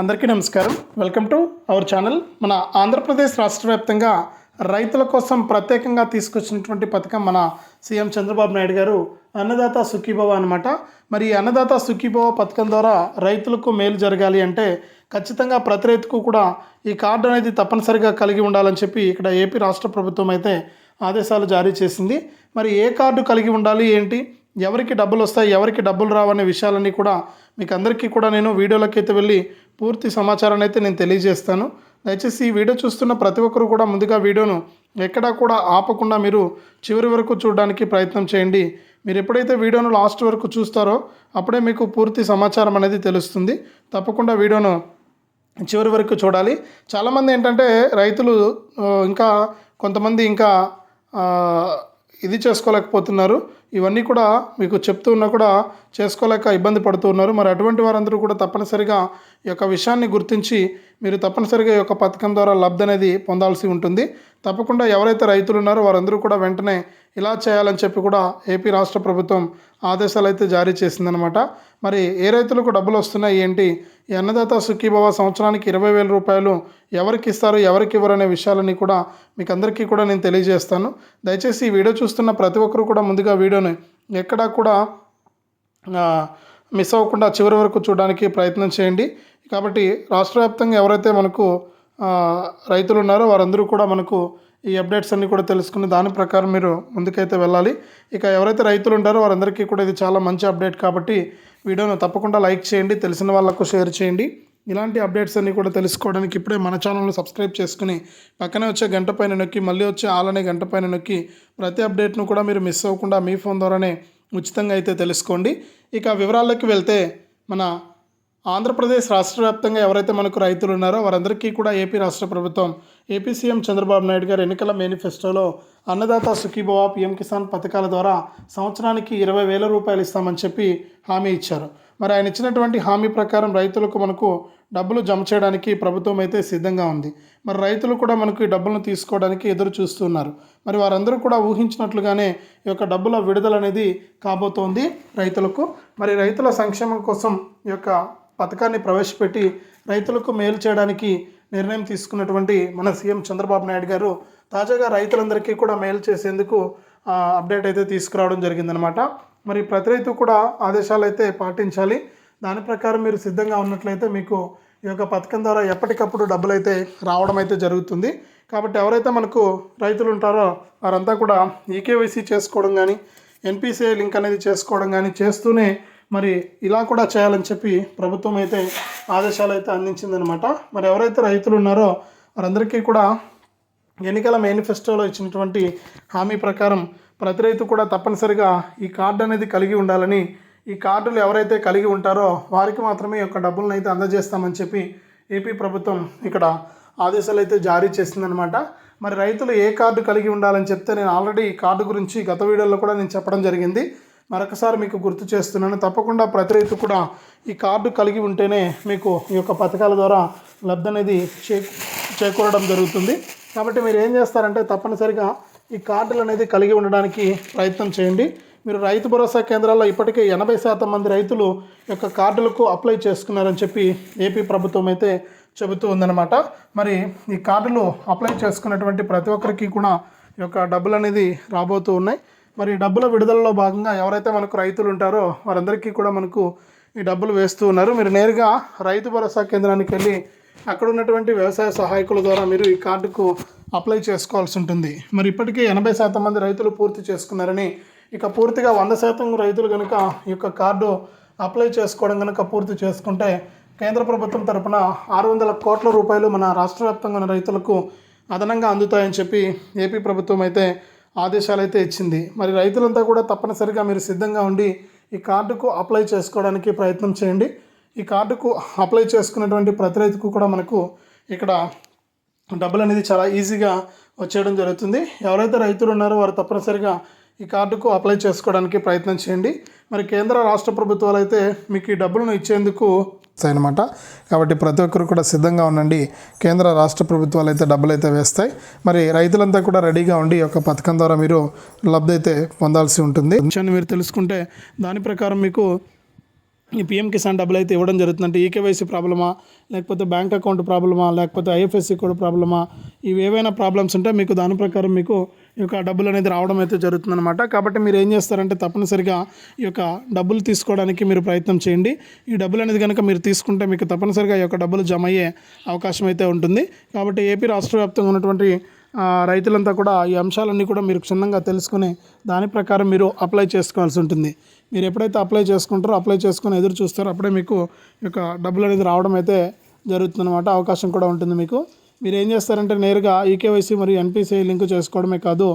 అందరికీ నమస్కారం. Welcome to our channel మన ఆంధ్రప్రదేశ్ రాష్ట్ర వ్యాప్తంగా రైతుల కోసం ప్రత్యేకంగా తీసుకొచ్చినటువంటి పథకం మన సీఎం చంద్రబాబు నాయుడు గారు అన్నదాత సుఖీభవ అనమాట మరి అన్నదాత సుఖీభవ పథకం ద్వారా రైతులకు మేలు జరగాలి అంటే ఖచ్చితంగా ప్రతి రైతుకు కూడా ఈ కార్డు అనేది తప్పనిసరిగా కలిగి ఉండాలని చెప్పి ఇక్కడ ఏపీ రాష్ట్ర ప్రభుత్వం అయితే ఆదేశాలు జారీ చేసింది. మరి ఏ కార్డు కలిగి ఉండాలి ఏంటి? ఎవరికి డబ్బులు వస్తాయి ఎవరికి డబ్బులు రావనే విషయాలన్నీ కూడా మీకు అందరికీ కూడా నేను వీడియోలోకి అయితే వెళ్ళి పూర్తి సమాచారాన్ని అయితే నేను తెలియజేస్తాను. దయచేసి ఈ వీడియో చూస్తున్న ప్రతి ఒక్కరు కూడా ముందుగా వీడియోను ఎక్కడా కూడా ఆపకుండా మీరు చివరి వరకు చూడడానికి ప్రయత్నం చేయండి. మీరు ఎప్పుడైతే వీడియోను లాస్ట్ వరకు చూస్తారో అప్పుడే మీకు పూర్తి సమాచారం అనేది తెలుస్తుంది. తప్పకుండా వీడియోను చివరి వరకు చూడాలి. చాలామంది ఏంటంటే రైతులు ఇంకా కొంతమంది ఇంకా ఇది చేసుకోలేకపోతున్నారు. ఇవన్నీ కూడా మీకు చెప్తూ ఉన్నా కూడా చేసుకోలేక ఇబ్బంది పడుతూ ఉన్నారు. మరి అటువంటి వారందరూ కూడా తప్పనిసరిగా ఈ యొక్క విషయాన్ని గుర్తించి మీరు తప్పనిసరిగా ఈ యొక్క పథకం ద్వారా లబ్ధి అనేది పొందాల్సి ఉంటుంది. తప్పకుండా ఎవరైతే రైతులు ఉన్నారో వారందరూ కూడా వెంటనే ఇలా చేయాలని చెప్పి కూడా ఏపీ రాష్ట్ర ప్రభుత్వం ఆదేశాలు అయితే జారీ చేసిందనమాట. మరి ఏ రైతులకు డబ్బులు వస్తున్నాయి ఏంటి? ఈ అన్నదాత సుఖీభవ సంవత్సరానికి ఇరవై వేల రూపాయలు ఎవరికి ఇస్తారు ఎవరికి ఇవ్వరు అనే విషయాలని కూడా మీకు అందరికీ కూడా నేను తెలియజేస్తాను. దయచేసి ఈ వీడియో చూస్తున్న ప్రతి ఒక్కరు కూడా ముందుగా వీడియోని ఎక్కడా కూడా మిస్ అవ్వకుండా చివరి వరకు చూడడానికి ప్రయత్నం చేయండి. కాబట్టి రాష్ట్ర వ్యాప్తంగా ఎవరైతే మనకు రైతులు ఉన్నారో వారందరూ కూడా మనకు ఈ అప్డేట్స్ అన్నీ కూడా తెలుసుకుని దాని ప్రకారం మీరు ముందుకైతే వెళ్ళాలి. ఇక ఎవరైతే రైతులు ఉంటారో వారందరికీ కూడా ఇది చాలా మంచి అప్డేట్ కాబట్టి వీడియోను తప్పకుండా లైక్ చేయండి తెలిసిన వాళ్ళకు షేర్ చేయండి. ఇలాంటి అప్డేట్స్ అన్నీ కూడా తెలుసుకోవడానికి ఇప్పుడే మన ఛానల్ను సబ్స్క్రైబ్ చేసుకుని పక్కనే వచ్చే గంట పైన నొక్కి మళ్ళీ వచ్చే ఆల్ అనే గంట పైన నొక్కి ప్రతి అప్డేట్ను కూడా మీరు మిస్ అవ్వకుండా మీ ఫోన్ ద్వారానే ఉచితంగా అయితే తెలుసుకోండి. ఇక వివరాల్లోకి వెళ్తే మన ఆంధ్రప్రదేశ్ రాష్ట్ర వ్యాప్తంగా ఎవరైతే మనకు రైతులు ఉన్నారో వారందరికీ కూడా ఏపీ రాష్ట్ర ప్రభుత్వం ఏపీ సీఎం చంద్రబాబు నాయుడు గారు ఎన్నికల మేనిఫెస్టోలో అన్నదాత సుఖీభవ పీఎం కిసాన్ పథకాల ద్వారా సంవత్సరానికి ఇరవై వేల రూపాయలు ఇస్తామని చెప్పి హామీ ఇచ్చారు. మరి ఆయన ఇచ్చినటువంటి హామీ ప్రకారం రైతులకు మనకు డబ్బులు జమ చేయడానికి ప్రభుత్వం అయితే సిద్ధంగా ఉంది. మరి రైతులు కూడా మనకు ఈ డబ్బులను తీసుకోవడానికి ఎదురు చూస్తున్నారు. మరి వారందరూ కూడా ఊహించినట్లుగానే ఈ యొక్క డబ్బుల విడుదల అనేది కాబోతోంది రైతులకు. మరి రైతుల సంక్షేమం కోసం ఈ యొక్క పథకాన్ని ప్రవేశపెట్టి రైతులకు మేలు చేయడానికి నిర్ణయం తీసుకున్నటువంటి మన సీఎం చంద్రబాబు నాయుడు గారు తాజాగా రైతులందరికీ కూడా మేలు చేసేందుకు అప్డేట్ అయితే తీసుకురావడం జరిగిందనమాట మరి ప్రతి రైతు కూడా ఆదేశాలు అయితే పాటించాలి. దాని ప్రకారం మీరు సిద్ధంగా ఉన్నట్లయితే మీకు ఈ యొక్క పథకం ద్వారా ఎప్పటికప్పుడు డబ్బులు అయితే రావడం అయితే జరుగుతుంది. కాబట్టి ఎవరైతే మనకు రైతులు ఉంటారో వారంతా కూడా ఈకేవైసీ చేసుకోవడం కానీ ఎన్పిసిఐ లింక్ అనేది చేసుకోవడం కానీ చేస్తూనే మరి ఇలా కూడా చేయాలని చెప్పి ప్రభుత్వం అయితే ఆదేశాలు అయితే అందించిందనమాట మరి ఎవరైతే రైతులు ఉన్నారో వారందరికీ కూడా ఎన్నికల మేనిఫెస్టోలో ఇచ్చినటువంటి హామీ ప్రకారం ప్రతి రైతు కూడా తప్పనిసరిగా ఈ కార్డు అనేది కలిగి ఉండాలని ఈ కార్డులు ఎవరైతే కలిగి ఉంటారో వారికి మాత్రమే యొక్క డబ్బులను అయితే అందజేస్తామని చెప్పి ఏపీ ప్రభుత్వం ఇక్కడ ఆదేశాలు అయితే జారీ చేసిందనమాట మరి రైతులు ఏ కార్డు కలిగి ఉండాలని చెప్తే నేను ఆల్రెడీ ఈ కార్డు గురించి గత వీడియోలో కూడా నేను చెప్పడం జరిగింది. మరొకసారి మీకు గుర్తు చేస్తున్నాను. తప్పకుండా ప్రతి రైతు కూడా ఈ కార్డు కలిగి ఉంటేనే మీకు ఈ యొక్క పథకాల ద్వారా లబ్ధి అనేది చే చేకూరడం జరుగుతుంది. కాబట్టి మీరు ఏం చేస్తారంటే తప్పనిసరిగా ఈ కార్డులు అనేది కలిగి ఉండడానికి ప్రయత్నం చేయండి. మీరు రైతు భరోసా కేంద్రాల్లో ఇప్పటికే ఎనభై శాతం మంది రైతులు యొక్క కార్డులకు అప్లై చేసుకున్నారని చెప్పి ఏపీ ప్రభుత్వం అయితే చెబుతూ ఉందన్నమాట. మరి ఈ కార్డులు అప్లై చేసుకున్నటువంటి ప్రతి ఒక్కరికి కూడా ఈ యొక్క డబ్బులు అనేది రాబోతూ ఉన్నాయి. మరి డబ్బుల విడుదలలో భాగంగా ఎవరైతే మనకు రైతులు ఉంటారో వారందరికీ కూడా మనకు ఈ డబ్బులు వేస్తూ ఉన్నారు. మీరు నేరుగా రైతు భరోసా కేంద్రానికి వెళ్ళి అక్కడ ఉన్నటువంటి వ్యవసాయ సహాయకుల ద్వారా మీరు ఈ కార్డుకు అప్లై చేసుకోవాల్సి ఉంటుంది. మరి ఇప్పటికీ ఎనభై శాతం మంది రైతులు పూర్తి చేసుకున్నారని ఇక పూర్తిగా వంద శాతం రైతులు కనుక ఈ యొక్క కార్డు అప్లై చేసుకోవడం కనుక పూర్తి చేసుకుంటే కేంద్ర ప్రభుత్వం తరపున ఆరు వందల కోట్ల రూపాయలు మన రాష్ట్ర వ్యాప్తంగా ఉన్న రైతులకు అదనంగా అందుతాయని చెప్పి ఏపీ ప్రభుత్వం అయితే ఆదేశాలు అయితే ఇచ్చింది. మరి రైతులంతా కూడా తప్పనిసరిగా మీరు సిద్ధంగా ఉండి ఈ కార్డుకు అప్లై చేసుకోవడానికి ప్రయత్నం చేయండి. ఈ కార్డుకు అప్లై చేసుకున్నటువంటి ప్రతి రైతుకు కూడా మనకు ఇక్కడ డబ్బులు అనేది చాలా ఈజీగా వచ్చేయడం జరుగుతుంది. ఎవరైతే రైతులు ఉన్నారో వారు తప్పనిసరిగా ఈ కార్డుకు అప్లై చేసుకోవడానికి ప్రయత్నం చేయండి. మరి కేంద్ర రాష్ట్ర ప్రభుత్వాలు అయితే మీకు ఈ డబ్బులను ఇచ్చేందుకు అనమాట కాబట్టి ప్రతి ఒక్కరు కూడా సిద్ధంగా ఉండండి. కేంద్ర రాష్ట్ర ప్రభుత్వాలు అయితే డబ్బులు అయితే వేస్తాయి. మరి రైతులంతా కూడా రెడీగా ఉండి ఈ యొక్క పథకం ద్వారా మీరు లబ్ధి అయితే పొందాల్సి ఉంటుంది. విషయాన్ని మీరు తెలుసుకుంటే దాని ప్రకారం మీకు ఈ పిఎం కిసాన్ డబ్బులు అయితే ఇవ్వడం జరుగుతుంది అంటే ఈకేవైసీ ప్రాబ్లమా లేకపోతే బ్యాంక్ అకౌంట్ ప్రాబ్లమా లేకపోతే ఐఎఫ్ఎస్సి కోడ్ ప్రాబ్లమా ఇవి ఏవైనా ప్రాబ్లమ్స్ ఉంటే మీకు దాని ప్రకారం మీకు యొక్క డబ్బులు అనేది రావడం అయితే జరుగుతుందన్నమాట. కాబట్టి మీరు ఏం చేస్తారంటే తప్పనిసరిగా ఈ యొక్క డబ్బులు తీసుకోవడానికి మీరు ప్రయత్నం చేయండి. ఈ డబ్బులు అనేది కనుక మీరు తీసుకుంటే మీకు తప్పనిసరిగా ఈ యొక్క డబ్బులు జమ అయ్యే అవకాశం అయితే ఉంటుంది. కాబట్టి ఏపీ రాష్ట్ర వ్యాప్తంగా ఉన్నటువంటి రైతులంతా కూడా ఈ అంశాలన్నీ కూడా మీరు క్షుణ్ణంగా తెలుసుకుని దాని ప్రకారం మీరు అప్లై చేసుకోవాల్సి ఉంటుంది. మీరు ఎప్పుడైతే అప్లై చేసుకుంటారో అప్లై చేసుకుని ఎదురు చూస్తారో అప్పుడే మీకు ఈ యొక్క డబ్బులు అనేది రావడం అయితే జరుగుతుందన్నమాట. అవకాశం కూడా ఉంటుంది మీకు. మీరు ఏం చేస్తారంటే నేరుగా ఈకేవైసీ మరియు ఎన్పిసిఐ లింక్ చేసుకోవడమే కాదు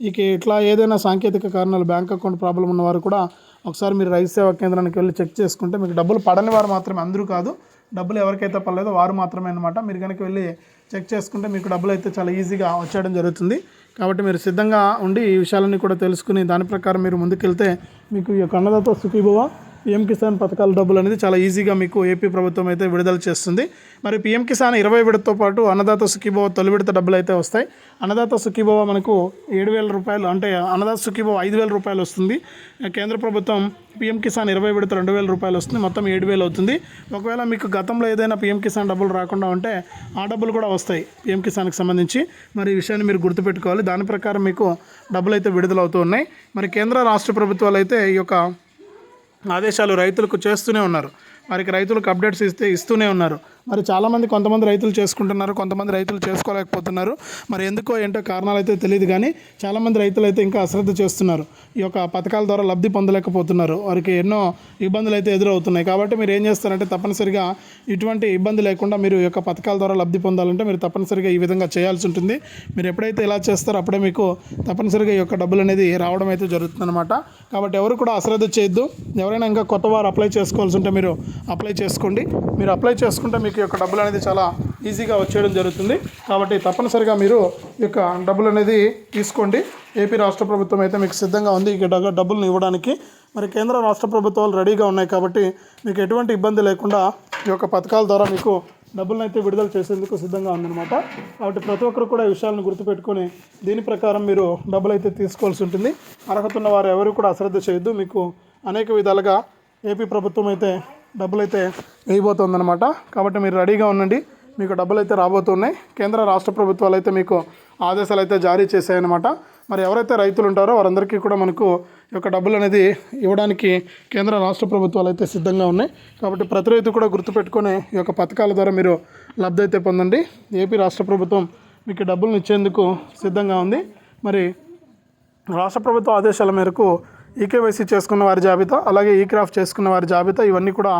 ఇక ఇట్లా ఏదైనా సాంకేతిక కారణాలు బ్యాంక్ అకౌంట్ ప్రాబ్లం ఉన్నవారు కూడా ఒకసారి మీరు రైతు సేవా కేంద్రానికి వెళ్ళి చెక్ చేసుకుంటే మీకు డబ్బులు పడని వారు మాత్రమే అందరూ కాదు డబ్బులు ఎవరికైతే పడలేదో వారు మాత్రమే అనమాట మీరు కనుక వెళ్ళి చెక్ చేసుకుంటే మీకు డబ్బులు అయితే చాలా ఈజీగా వచ్చేయడం జరుగుతుంది. కాబట్టి మీరు సిద్ధంగా ఉండి ఈ విషయాలన్నీ కూడా తెలుసుకుని దాని ప్రకారం మీరు ముందుకెళ్తే మీకు ఈ యొక్క అన్నదాత సుఖీభవ. పిఎం కిసాన్ పథకాల డబ్బులు అనేది చాలా ఈజీగా మీకు ఏపీ ప్రభుత్వం అయితే విడుదల చేస్తుంది. మరి పిఎం కిసాన్ ఇరవై విడతతో పాటు అన్నదాత సుఖీభవ తొలి విడత డబ్బులు అయితే వస్తాయి. అన్నదాత సుఖీభవ మనకు ఏడు వేల రూపాయలు అంటే అన్నదాత సుఖీభవ ఐదు వేల రూపాయలు వస్తుంది. కేంద్ర ప్రభుత్వం పిఎం కిసాన్ ఇరవై విడత రెండు వేల రూపాయలు వస్తుంది మొత్తం ఏడు వేలు అవుతుంది. ఒకవేళ మీకు గతంలో ఏదైనా పిఎం కిసాన్ డబ్బులు రాకుండా ఉంటే ఆ డబ్బులు కూడా వస్తాయి పిఎం కిసాన్కి సంబంధించి. మరి ఈ విషయాన్ని మీరు గుర్తుపెట్టుకోవాలి. దాని ప్రకారం మీకు డబ్బులు అయితే విడుదలవుతూ ఉన్నాయి. మరి కేంద్ర రాష్ట్ర ప్రభుత్వాలు అయితే ఈ యొక్క ఆదేశాలు రైతులకు చేస్తూనే ఉన్నారు. వారికి రైతులకు అప్డేట్స్ ఇస్తే ఇస్తూనే ఉన్నారు. మరి చాలామంది కొంతమంది రైతులు చేసుకుంటున్నారు కొంతమంది రైతులు చేసుకోలేకపోతున్నారు. మరి ఎందుకో ఏంటో కారణాలు అయితే తెలియదు కానీ చాలామంది రైతులు అయితే ఇంకా అశ్రద్ధ చేస్తున్నారు. ఈ యొక్క పథకాల ద్వారా లబ్ధి పొందలేకపోతున్నారు. వారికి ఎన్నో ఇబ్బందులు అయితే ఎదురవుతున్నాయి. కాబట్టి మీరు ఏం చేస్తారంటే తప్పనిసరిగా ఇటువంటి ఇబ్బంది లేకుండా మీరు ఈ యొక్క పథకాల ద్వారా లబ్ధి పొందాలంటే మీరు తప్పనిసరిగా ఈ విధంగా చేయాల్సి ఉంటుంది. మీరు ఎప్పుడైతే ఇలా చేస్తారో అప్పుడే మీకు తప్పనిసరిగా ఈ యొక్క డబ్బులు అనేది రావడం అయితే జరుగుతుందన్నమాట. కాబట్టి ఎవరు కూడా అశ్రద్ధ చేయొద్దు. ఎవరైనా ఇంకా కొత్త వారు అప్లై చేసుకోవాల్సి ఉంటే మీరు అప్లై చేసుకోండి. మీరు అప్లై చేసుకుంటే మీకు ఈ యొక్క డబ్బులు అనేది చాలా ఈజీగా వచ్చేయడం జరుగుతుంది. కాబట్టి తప్పనిసరిగా మీరు ఈ యొక్క డబ్బులు అనేది తీసుకోండి. ఏపీ రాష్ట్ర ప్రభుత్వం అయితే మీకు సిద్ధంగా ఉంది. ఈ డబ్బులను ఇవ్వడానికి మరి కేంద్ర రాష్ట్ర ప్రభుత్వాలు రెడీగా ఉన్నాయి కాబట్టి మీకు ఎటువంటి ఇబ్బంది లేకుండా ఈ యొక్క పథకాల ద్వారా మీకు డబ్బులను అయితే విడుదల చేసేందుకు సిద్ధంగా ఉందన్నమాట. కాబట్టి ప్రతి ఒక్కరు కూడా ఈ విషయాలను గుర్తుపెట్టుకొని దీని ప్రకారం మీరు డబ్బులు అయితే తీసుకోవాల్సి ఉంటుంది. అర్హత ఉన్న వారు ఎవరు కూడా అశ్రద్ధ చేయొద్దు. మీకు అనేక విధాలుగా ఏపీ ప్రభుత్వం అయితే డబ్బులు అయితే వేయబోతుందన్నమాట. కాబట్టి మీరు రెడీగా ఉండండి. మీకు డబ్బులు అయితే రాబోతున్నాయి. కేంద్ర రాష్ట్ర ప్రభుత్వాలు అయితే మీకు ఆదేశాలు అయితే జారీ చేశాయన్నమాట. మరి ఎవరైతే రైతులు ఉంటారో వారందరికీ కూడా మనకు ఈ యొక్క డబ్బులు అనేది ఇవ్వడానికి కేంద్ర రాష్ట్ర ప్రభుత్వాలు అయితే సిద్ధంగా ఉన్నాయి. కాబట్టి ప్రతి రైతు కూడా గుర్తుపెట్టుకొని ఈ యొక్క పథకాల ద్వారా మీరు లబ్ధి అయితే పొందండి. ఏపీ రాష్ట్ర ప్రభుత్వం మీకు డబ్బులను ఇచ్చేందుకు సిద్ధంగా ఉంది. మరి రాష్ట్ర ప్రభుత్వ ఆదేశాల మేరకు ఈకేవైసీ చేసుకున్న వారి జాబితా అలాగే ఈ క్రాఫ్ట్ చేసుకున్న వారి జాబితా ఇవన్నీ కూడా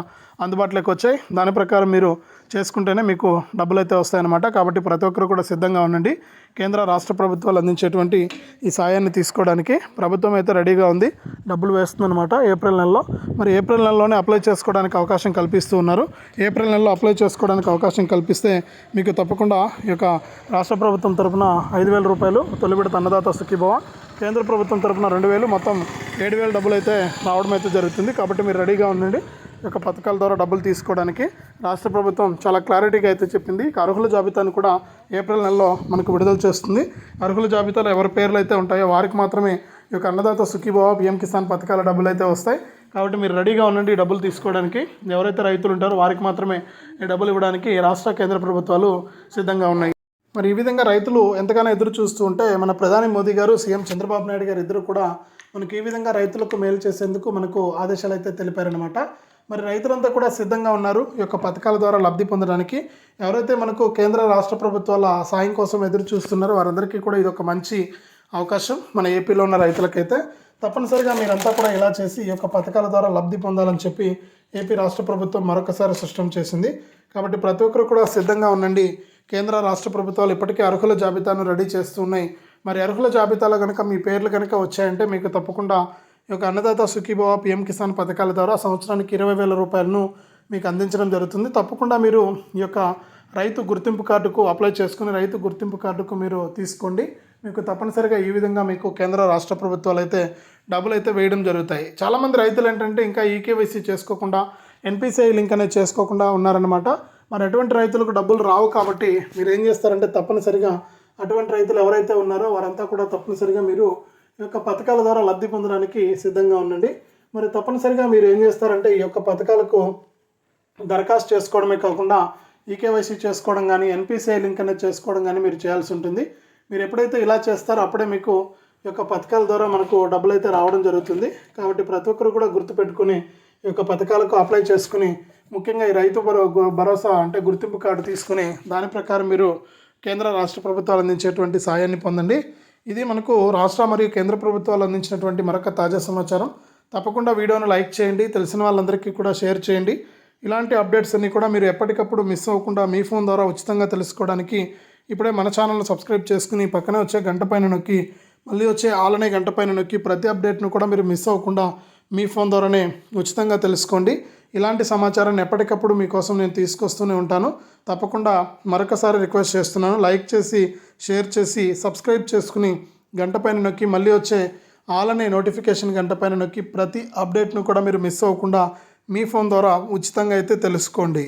అందుబాటులోకి వచ్చాయి. దాని ప్రకారం మీరు చేసుకుంటేనే మీకు డబ్బులు అయితే వస్తాయన్నమాట. కాబట్టి ప్రతి ఒక్కరు కూడా సిద్ధంగా ఉండండి. కేంద్ర రాష్ట్ర ప్రభుత్వాలు అందించేటువంటి ఈ సాయాన్ని తీసుకోవడానికి ప్రభుత్వం అయితే రెడీగా ఉంది. డబ్బులు వేస్తుందన్నమాట ఏప్రిల్ నెలలో. మరి ఏప్రిల్ నెలలోనే అప్లై చేసుకోవడానికి అవకాశం కల్పిస్తూ ఉన్నారు. ఏప్రిల్ నెలలో అప్లై చేసుకోవడానికి అవకాశం కల్పిస్తే మీకు తప్పకుండా ఈ యొక్క రాష్ట్ర ప్రభుత్వం తరపున ఐదు వేల రూపాయలు తొలి విడత అన్నదాత సుఖీభవ. కేంద్ర ప్రభుత్వం తరపున రెండు వేలు మొత్తం ఏడు వేల డబ్బులు అయితే రావడం అయితే జరుగుతుంది. కాబట్టి మీరు రెడీగా ఉండండి. యొక్క పథకాల ద్వారా డబ్బులు తీసుకోవడానికి రాష్ట్ర ప్రభుత్వం చాలా క్లారిటీగా అయితే చెప్పింది. అర్హుల జాబితాను కూడా ఏప్రిల్ నెలలో మనకు విడుదల చేస్తుంది. అర్హుల జాబితాలో ఎవరి పేర్లు అయితే ఉంటాయో వారికి మాత్రమే ఈ యొక్క అన్నదాత సుఖీభావ పిఎం కిసాన్ పథకాల డబ్బులు అయితే వస్తాయి. కాబట్టి మీరు రెడీగా ఉండండి డబ్బులు తీసుకోవడానికి. ఎవరైతే రైతులు ఉంటారో వారికి మాత్రమే ఈ డబ్బులు ఇవ్వడానికి రాష్ట్ర కేంద్ర ప్రభుత్వాలు సిద్ధంగా ఉన్నాయి. మరి ఈ విధంగా రైతులు ఎంతగానో ఎదురు చూస్తూ ఉంటే మన ప్రధాని మోదీ గారు సీఎం చంద్రబాబు నాయుడు గారు ఇద్దరు కూడా మనకి ఈ విధంగా రైతులకు మేలు చేసేందుకు మనకు ఆదేశాలు అయితే తెలిపారనమాట మరి రైతులంతా కూడా సిద్ధంగా ఉన్నారు ఈ యొక్క పథకాల ద్వారా లబ్ధి పొందడానికి. ఎవరైతే మనకు కేంద్ర రాష్ట్ర ప్రభుత్వాల సాయం కోసం ఎదురు చూస్తున్నారో వారందరికీ కూడా ఇది ఒక మంచి అవకాశం మన ఏపీలో ఉన్న రైతులకైతే. తప్పనిసరిగా మీరంతా కూడా ఇలా చేసి ఈ యొక్క పథకాల ద్వారా లబ్ధి పొందాలని చెప్పి ఏపీ రాష్ట్ర ప్రభుత్వం మరొకసారి స్పష్టం చేసింది. కాబట్టి ప్రతి ఒక్కరు కూడా సిద్ధంగా ఉండండి. కేంద్ర రాష్ట్ర ప్రభుత్వాలు ఇప్పటికే అర్హుల జాబితాను రెడీ చేస్తున్నాయి. మరి అర్హుల జాబితాలో కనుక మీ పేర్లు కనుక వచ్చాయంటే మీకు తప్పకుండా ఈ యొక్క అన్నదాత సుఖీభవ పిఎం కిసాన్ పథకాల ద్వారా సంవత్సరానికి ఇరవై వేల రూపాయలను మీకు అందించడం జరుగుతుంది. తప్పకుండా మీరు ఈ యొక్క రైతు గుర్తింపు కార్డుకు అప్లై చేసుకుని రైతు గుర్తింపు కార్డుకు మీరు తీసుకోండి. మీకు తప్పనిసరిగా ఈ విధంగా మీకు కేంద్ర రాష్ట్ర ప్రభుత్వాలు అయితే డబ్బులు అయితే వేయడం జరుగుతాయి. చాలామంది రైతులు ఏంటంటే ఇంకా ఈకేవైసీ చేసుకోకుండా ఎన్పిసిఐ లింక్ అనేది చేసుకోకుండా ఉన్నారనమాట మరి అటువంటి రైతులకు డబ్బులు రావు కాబట్టి మీరు ఏం చేస్తారంటే తప్పనిసరిగా అటువంటి రైతులు ఎవరైతే ఉన్నారో వారంతా కూడా తప్పనిసరిగా మీరు యొక్క పథకాల ద్వారా లబ్ధి పొందడానికి సిద్ధంగా ఉండండి. మరి తప్పనిసరిగా మీరు ఏం చేస్తారంటే ఈ యొక్క పథకాలకు దరఖాస్తు చేసుకోవడమే కాకుండా ఈకేవైసీ చేసుకోవడం కానీ ఎన్పిసిఐ లింక్ అనేది చేసుకోవడం కానీ మీరు చేయాల్సి ఉంటుంది. మీరు ఎప్పుడైతే ఇలా చేస్తారో అప్పుడే మీకు ఈ యొక్క పథకాల ద్వారా మనకు డబ్బులు అయితే రావడం జరుగుతుంది. కాబట్టి ప్రతి ఒక్కరు కూడా గుర్తుపెట్టుకుని ఈ యొక్క పథకాలకు అప్లై చేసుకుని ముఖ్యంగా ఈ రైతు భరో భరోసా అంటే గుర్తింపు కార్డు తీసుకుని దాని ప్రకారం మీరు కేంద్ర రాష్ట్ర ప్రభుత్వాలు అందించేటువంటి సాయాన్ని పొందండి. ఇది మనకు రాష్ట్ర మరియు కేంద్ర ప్రభుత్వాలు అందించినటువంటి మరొక తాజా సమాచారం. తప్పకుండా వీడియోను లైక్ చేయండి తెలిసిన వాళ్ళందరికీ కూడా షేర్ చేయండి. ఇలాంటి అప్డేట్స్ అన్నీ కూడా మీరు ఎప్పటికప్పుడు మిస్ అవ్వకుండా మీ ఫోన్ ద్వారా ఉచితంగా తెలుసుకోవడానికి ఇప్పుడే మన ఛానల్ను సబ్స్క్రైబ్ చేసుకుని పక్కనే వచ్చే గంట పైన నొక్కి మళ్ళీ వచ్చే ఆలనే గంట పైన నొక్కి ప్రతి అప్డేట్ను కూడా మీరు మిస్ అవ్వకుండా మీ ఫోన్ ద్వారానే ఉచితంగా తెలుసుకోండి. ఇలాంటి సమాచారాన్ని ఎప్పటికప్పుడు మీకోసం నేను తీసుకొస్తూనే ఉంటాను. తప్పకుండా మరొకసారి రిక్వెస్ట్ చేస్తున్నాను. లైక్ చేసి షేర్ చేసి సబ్స్క్రైబ్ చేసుకుని గంట పైన నొక్కి మళ్ళీ వచ్చే ఆల్ అనే నోటిఫికేషన్ గంట పైన నొక్కి ప్రతి అప్డేట్ను కూడా మీరు మిస్ అవ్వకుండా మీ ఫోన్ ద్వారా ఉచితంగా అయితే తెలుసుకోండి.